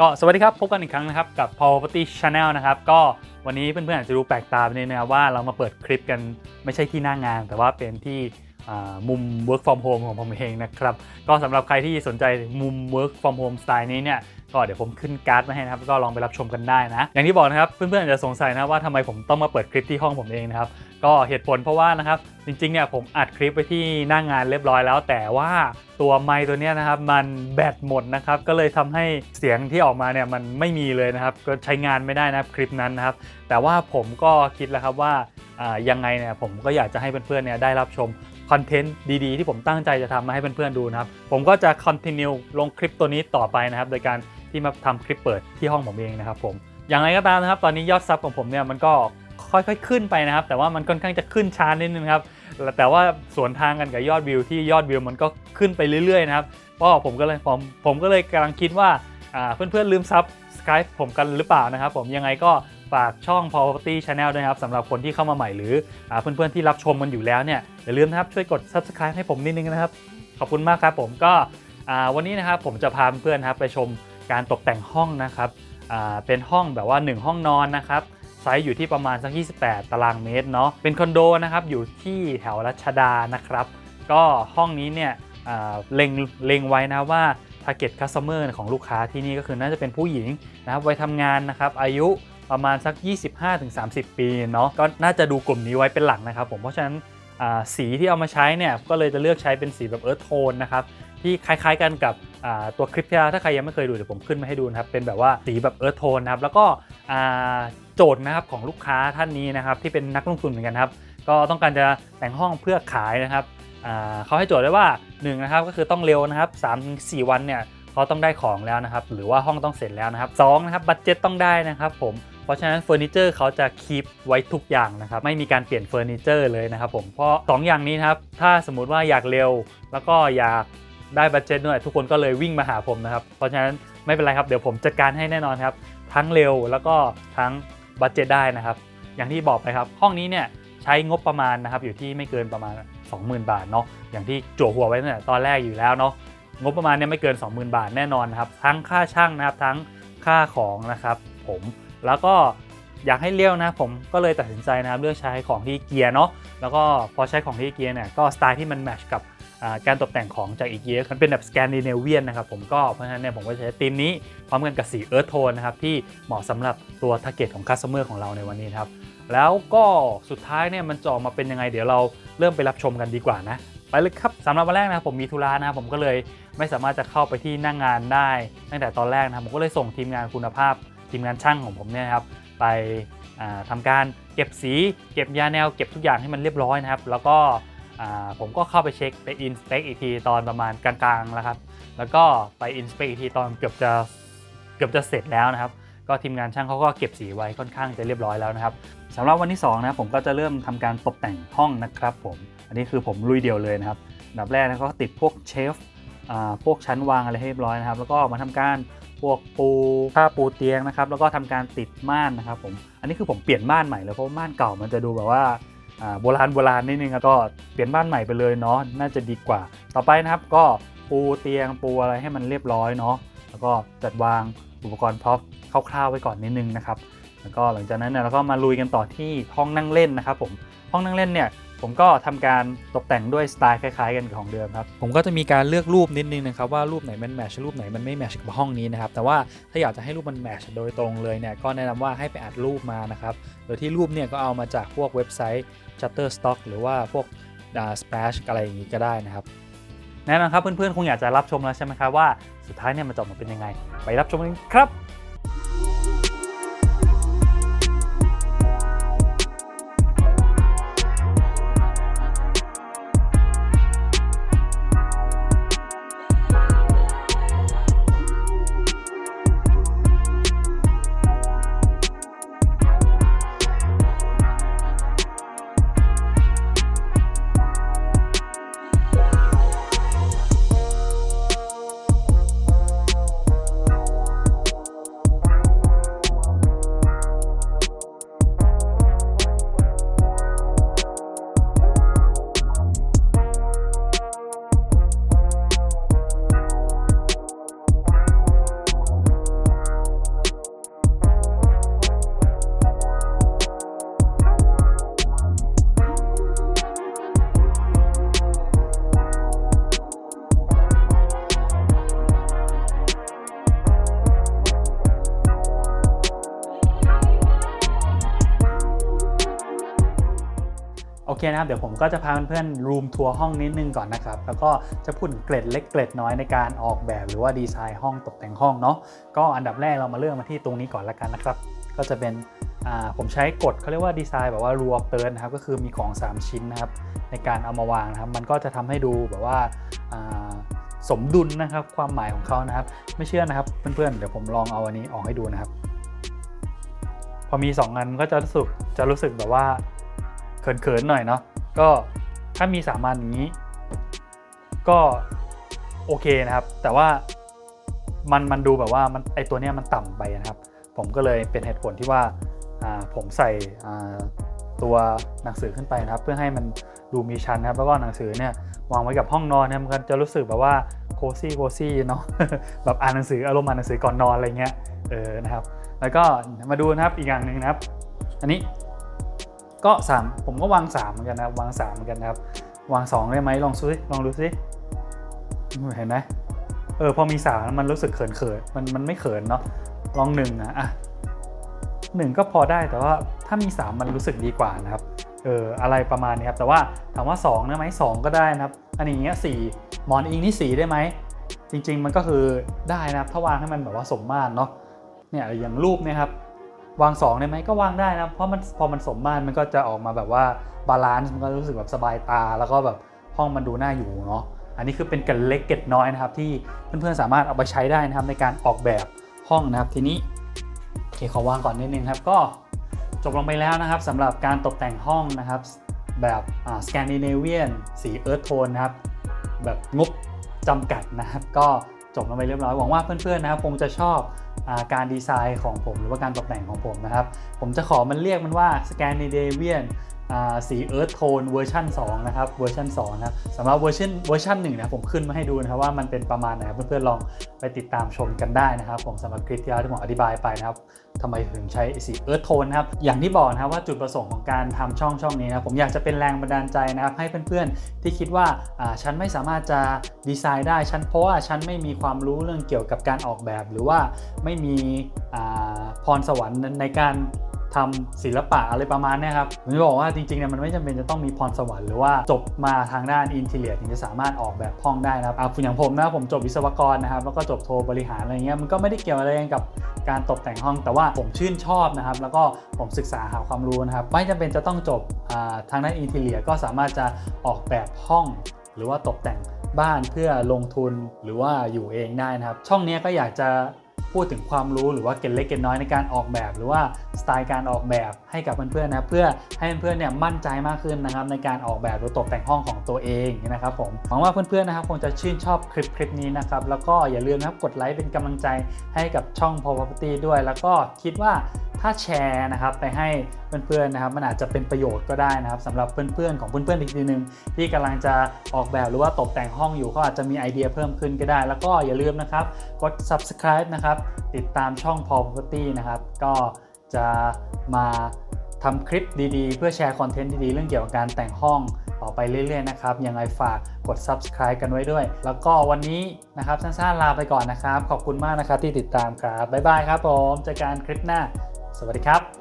ก็สวัสดีครับ พบกันอีกครั้งนะครับ กับ Property Channel นะครับ ก็วันนี้เพื่อนๆอาจจะดูแปลกตาไปนิดนะครับว่าเรามาเปิดคลิปกันไม่ใช่ที่หน้างาน แต่ว่าเป็นที่มุม work from home ของผมเองนะครับ ก็สำหรับใครที่สนใจมุม work from home สไตล์นี้เนี่ย ก็เดี๋ยวผมขึ้นการ์ดมาให้นะครับก็ลองไปรับชมกันได้นะ อย่างที่บอกนะครับเพื่อนๆอาจจะสงสัยนะว่าทำไมผมต้องมาเปิดคลิปที่ห้องผมเองนะครับก็เหตุผลเพราะว่านะครับจริงๆเนี่ยผมอัดคลิปไปที่หน้างงานเรียบร้อยแล้ว แต่ว่าตัวไมค์ตัวนี้นะครับมันแบตหมดนะครับก็เลยทำให้เสียงที่ออกมาเนี่ยมันไม่มีเลยนะครับก็ใช้งานไม่ได้นะครับคลิปนั้นนะครับแต่ว่าผมก็คิดแล้วครับว่าายังไงเนี่ยผมก็อยากจะให้เพื่อนๆเนี่ยได้รับชมคอนเทนต์ดีๆ ที่ผมตั้งใจจะทำมาให้เพื่อนๆดูนะครับผมก็จะ continue ลงคลิปตัวนี้ต่อไปนะครับโดยการ ที่มาทำคลิปเปิดที่ห้องผมเองนะครับผมอย่างไรก็ตามนะครับ ตอนนี้ยอดซับของผมเนี่ยมันก็ค่อยๆขึ้นไปนะครับ แต่ว่ามันค่อนข้างจะขึ้นช้านิดนึงครับแต่ว่าสวนทางกันกับยอดวิวที่ยอดวิวมันก็ขึ้นไปเรื่อยๆนะครับก็ผมก็เลยผมผมก็เลยกำลังคิดว่าเพื่อนๆลืมซับสกายผมกันหรือเปล่านะครับ ผมยังไงก็ฝากช่อง Property Channel ด้วยครับสำหรับคนที่เข้ามาใหม่หรืออเพื่อนๆที่รับชมมันอยู่แล้วเนี่ยอย่าลืมนะครับช่วยกด Subscribe ให้ผมนิดนึงนะครับ ขอบคุณมากครับผมก็วันนี้นะครับผมจะพาเพื่อนๆครับไปชม การตกแต่งห้องนะครับเป็นห้องแบบว่า 1 ห้องนอนนะครับไซส์อยู่ที่ประมาณสัก 28 ตารางเมตรเนาะเป็นคอนโดนะครับอยู่ที่แถวรัชดานะครับ ก็ห้องนี้เนี่ยเล็งเล็งไว้นะว่า target customer ของลูกค้าที่นี่ก็คือน่าจะเป็นผู้หญิงนะครับวัยทำงานนะครับอายุประมาณสัก 25-30 ปีเนาะก็น่าจะดูกลุ่มนี้ไว้เป็นหลักนะครับผมเพราะฉะนั้นสีที่เอามาใช้เนี่ยก็เลยจะเลือกใช้เป็นสีแบบเอิร์ธโทนนะครับที่คล้ายๆกันกับ ตัวคลิปที่ถ้าใครยังไม่เคยดูเดี๋ยวผมขึ้นมาให้ดูนะครับเป็นแบบว่าสีแบบเอิร์ธโทนนะครับแล้วก็โจทย์นะครับของลูกค้าท่านนี้นะครับที่เป็นนักลงทุนเหมือนกันครับก็ต้องการจะแต่งห้องเพื่อขายนะครับเขาให้โจทย์ไว้ว่า1นะครับก็คือต้องเร็วนะครับ3-4 วันเนี่ยเขาต้องได้ของแล้วนะครับหรือว่าห้องต้องเสร็จแล้วนะครับ2นะครับบัตเจ็ตต้องได้นะครับผมเพราะฉะนั้นเฟอร์นิเจอร์เขาจะคีปไว้ทุกอย่างนะครับไม่มีการเปลี่ยนเฟอร์นิเจอร์เลยนะครับผมเพราะ2อย่างนี้นะครับถ้าสมมุติว่าอยากเร็วแล้วก็อยาก ได้บัตเจ็ตด้วยทุกคนก็เลยวิ่งมาหาผมนะครับ เพราะฉะนั้นไม่เป็นไรครับ เดี๋ยวผมจัดการให้แน่นอนครับ ทั้งเร็วแล้วก็ทั้งบัตเจ็ตได้นะครับ อย่างที่บอกไปครับ ห้องนี้เนี่ยใช้งบประมาณนะครับอยู่ที่ไม่เกินประมาณ 20,000 บาทเนาะอย่างที่จั่วหัวไว้ตั้งแต่ตอนแรกอยู่แล้วเนาะงบประมาณเนี่ยไม่เกิน 20,000 บาทแน่นอนนะครับ ทั้งค่าช่างนะครับทั้งค่าของนะครับผมแล้วก็อยากให้เลี้ยวนะผมก็เลยตัดสินใจนะครับเลือกใช้ของที่เกียร์เนาะแล้วก็พอใช้ของที่เกียร์เนี่ยก็สไตล์ที่มันแมชกับ การตกแต่งของจากอีเกียมันเป็นแบบสแกนดิเนเวียนนะครับผมก็เพราะฉะนั้นเนี่ยผมก็ใช้ธีมนี้พร้อมกันกับสีเอิร์ธโทนนะครับที่เหมาะสำหรับตัวทาร์เก็ตของคัสเตอร์ของเราในวันนี้นครับแล้วก็สุดท้ายเนี่ยมันจะออกมาเป็นยังไง เดี๋ยวเราเริ่มไปรับชมกันดีกว่านะไปเลยครับสำหรับวันแรกนะครับผมมีธุระนะครับผมก็เลยไม่สามารถจะเข้าไปที่น้างงานได้ ตั้งแต่ตอนแรกนะครับผมก็เลยส่งทีมงานคุณภาพ ทีมงานช่างของผมเนี่ยครับไปอ่าทำการเก็บสี เก็บยาแนว เก็บทุกอย่างให้มันเรียบร้อยนะครับ แล้วก็ ผมก็เข้าไปเช็คไปอินสเปกอีกทีตอนประมาณกลางๆแล้วครับ แล้วก็ไปอินสเปกอีกทีตอนเกือบจะเกือบจะเสร็จแล้วนะครับ ก็ทีมงานช่างเขาก็เก็บสีไว้ค่อนข้างจะเรียบร้อยแล้วนะครับสำหรับวันที่2นะผมก็จะเริ่มทำการตกแต่งห้องนะครับผมอันนี้คือผมลุยเดียวเลยนะครับดับแรกนะก็ติดพวกเชฟพวกชั้นวางอะไรให้เรียบร้อยนะครับ แล้วก็มาทำการพวกปูผ้าปูเตียงนะครับ แล้วก็ทำการติดม่านนะครับผมอันนี้คือผมเปลี่ยนม่านใหม่เลยเพราะว่าม่านเก่ามันจะดูแบบว่า โบราณโบราณนิดนึงก็เปลี่ยนม่านใหม่ไปเลยเนาะน่าจะดีกว่า ต่อไปนะครับก็ปูเตียงปูอะไรให้มันเรียบร้อยเนาะแล้วก็จัดวางอุปกรณ์พร็อพคร่าวๆไว้ก่อนนิดนึงนะครับแล้วก็หลังจากนั้นเนี่ยเราก็มาลุยกันต่อที่ห้องนั่งเล่นนะครับผมห้องนั่งเล่นเนี่ยผมก็ทำการตกแต่งด้วยสไตล์คล้ายๆ กันกับของเดิมครับผมก็จะมีการเลือกรูปนิดนึงนะครับว่ารูปไหนมันแมชรูปไหนมันไม่แมชกับห้องนี้นะครับแต่ว่าถ้าอยากจะให้รูปมันแมชโดยตรงเลยเนี่ยก็แนะนำว่าให้ไปอัดรูปมานะครับโดยที่รูปเนี่ยก็เอามาจากพวกเว็บไซต์ Shutterstock หรือว่าพวก Splash อะไรอย่างนี้ก็ได้นะครับแน่นอนครับเพื่อนๆ คงอยากจะรับชมแล้วใช่ไหมครับว่าสุดท้ายเนี่ยมันจะออกมาเป็นยังไง ไปรับชมกันครับ โอเคนะครับ เดี๋ยวผมก็จะพาเพื่อนๆรูมทัวร์ห้องนิดนึงก่อนนะครับ แล้วก็จะพูดเกร็ดเล็กเกร็ดน้อยในการออกแบบหรือว่าดีไซน์ห้องตกแต่งห้องเนาะก็อันดับแรกเรามาเริ่มมาที่ตรงนี้ก่อนละกันนะครับ ก็จะเป็นผมใช้กฎเขาเรียกว่าดีไซน์แบบว่ารูออฟเติร์นะครับก็คือมีของ 3 ชิ้นนะครับในการเอามาวางนะครับ มันก็จะทำให้ดูแบบว่าอ่าสมดุลนะครับความหมายของเขานะครับ ไม่เชื่อนะครับเพื่อนๆเดี๋ยวผมลองเอาอันนี้ออกให้ดูนะครับ พอมี 2 อันก็จะรู้สึกจะรู้สึกแบบว่า เขินๆหน่อยเนาะก็ถ้ามี3อันอย่างนี้ ก็โอเคนะครับ แต่ว่ามันมันดูแบบว่ามันไอตัวเนี้ยมันต่ำไปนะครับ ผมก็เลยเป็นเหตุผลที่ว่าผมใส่ตัวหนังสือขึ้นไปนะครับ เพื่อให้มันดูมีชั้นนะครับ แล้วก็หนังสือเนี่ยวางไว้กับห้องนอนเนี่ยมันก็จะรู้สึกแบบว่าโคซี่โคซี่เนาะแบบอ่านหนังสืออารมณ์อ่านหนังสือก่อนนอนอะไรเงี้ยเออนะครับ แล้วก็มาดูนะครับอีกอย่างหนึ่งนะครับ อันนี้ ก็สามผมก็วางสามเหมือนกันนะวางสามเหมือนกันนะครับ วางสองได้ไหมลองซูสิลองดูสิเห็นไหมเออพอมีสามมันรู้สึกเขินเขินมันมันไม่เขินเนาะลองหนึ่งนะอะหนึ่งก็พอได้แต่ว่าถ้ามีสามมันรู้สึกดีกว่านะครับเอออะไรประมาณนี้ครับแต่ว่าถามว่าสองได้ไหมสองก็ได้นะครับ อันนี้เงี้ยสี่หมอนอิงนี่สี่ได้ไหมจริง ๆ มันก็คือได้นะครับถ้าวางให้มันแบบว่าสมมาตรเนาะเนี่ยอย่างรูปเนี่ยครับ วาง2ได้ไหมก็วางได้นะเพราะมันพอมันสมมาตรมันก็จะออกมาแบบว่าบาลานซ์มันก็รู้สึกแบบสบายตา แล้วก็แบบห้องมันดูน่าอยู่เนาะอันนี้คือเป็นเกร็ดเล็กเก็ดน้อยนะครับ ที่เพื่อนๆสามารถเอาไปใช้ได้นะครับในการออกแบบห้องนะครับ ทีนี้โอเคขอวางก่อนนิดนึงครับ ก็จบลงไปแล้วนะครับสำหรับการตกแต่งห้องนะครับ แบบสแกนดิเนเวียนสีเอิร์ธโทนนะครับ แบบงบจำกัดนะครับ ก็ จบลงไปเรียบร้อยหวังว่าเพื่อนๆนะครับคงจะชอบอการดีไซน์ของผมหรือว่าการตกแต่งของผมนะครับ ผมจะขอมันเรียกมันว่าสแกนเดียเวียน สี Earth Tone เวอร์ชัน2นะครับเวอร์ชัน2นะสำหรับเวอร์ชันเวอร์ชัน1นะผมขึ้นมาให้ดูนะครับว่ามันเป็นประมาณไหนเพื่อนๆลองไปติดตามชมกันได้นะครับ ผมสำหรับคลิปที่แล้วที่ผมอธิบายไปนะครับทำไมถึงใช้สี Earth Tone นะครับอย่างที่บอกนะครับว่าจุดประสงค์ของการทำช่องช่องนี้นะผมอยากจะเป็นแรงบันดาลใจนะครับให้เพื่อนๆที่คิดว่าฉันไม่สามารถจะดีไซน์ได้ฉันเพราะว่าฉันไม่มีความรู้เรื่องเกี่ยวกับการออกแบบ หรือว่าไม่มีพรสวรรค์ในการ ทำศิลปะอะไรประมาณนี้ครับผมจะบอกว่าจริงๆเนี่ยมันไม่จำเป็นจะต้องมีพรสวรรค์หรือว่าจบมาทางด้านอินเทเลียถึงจะสามารถออกแบบห้องได้นะครับอะอย่างผมนะผมจบวิศวกรนะครับแล้วก็จบโทบริหารอะไรเงี้ยมันก็ไม่ได้เกี่ยวอะไรกันกับการตกแต่งห้อง แต่ว่าผมชื่นชอบนะครับแล้วก็ผมศึกษาหาความรู้นะครับไม่จำเป็นจะต้องจบทางด้านอินเทเลียก็สามารถจะออกแบบห้อง หรือว่าตกแต่งบ้านเพื่อลงทุนหรือว่าอยู่เองได้นะครับ ช่องนี้ก็อยากจะ พูดถึงความรู้หรือว่าเกร็ดเล็กเกร็ดน้อยในการออกแบบ หรือว่าสไตล์การออกแบบให้กับเพื่อนๆนะเพื่อให้เพื่อนๆเนี่ยมั่นใจมากขึ้นนะครับในการออกแบบหรือตกแต่งห้องของตัวเองนะครับผมหวังว่าเพื่อนๆนะครับคงจะชื่นชอบคลิปคลิปนี้นะครับแล้วก็อย่าลืมนะครับกดไลค์เป็นกำลังใจให้กับช่อง p o Property ด้วย แล้วก็คิดว่า ถ้าแชร์นะครับไปให้เพื่อนๆนะครับมันอาจจะเป็นประโยชน์ก็ได้นะครับสำหรับเพื่อนๆของเพื่อนๆอีกทีหนึงที่กำลังจะออกแบบหรือว่าตกแต่งห้องอยู่ก็อาจจะมีไอเดียเพิ่มขึ้นก็ได้ แล้วก็อย่าลืมนะครับกด subscribe นะครับติดตามช่อง Property นะครับก็จะมาทำคลิปดีๆ เพื่อแชร์คอนเทนต์ดีๆ เรื่องเกี่ยวกับการแต่งห้องต่อไปเรื่อยๆนะครับ ยังไงฝากกด subscribe กันไว้ด้วย แล้วก็วันนี้นะครับสั้นๆลาไปก่อนนะครับ ขอบคุณมากนะครับที่ติดตามครับ บ๊ายบายครับผม เจอกันคลิปหน้า สวัสดีครับ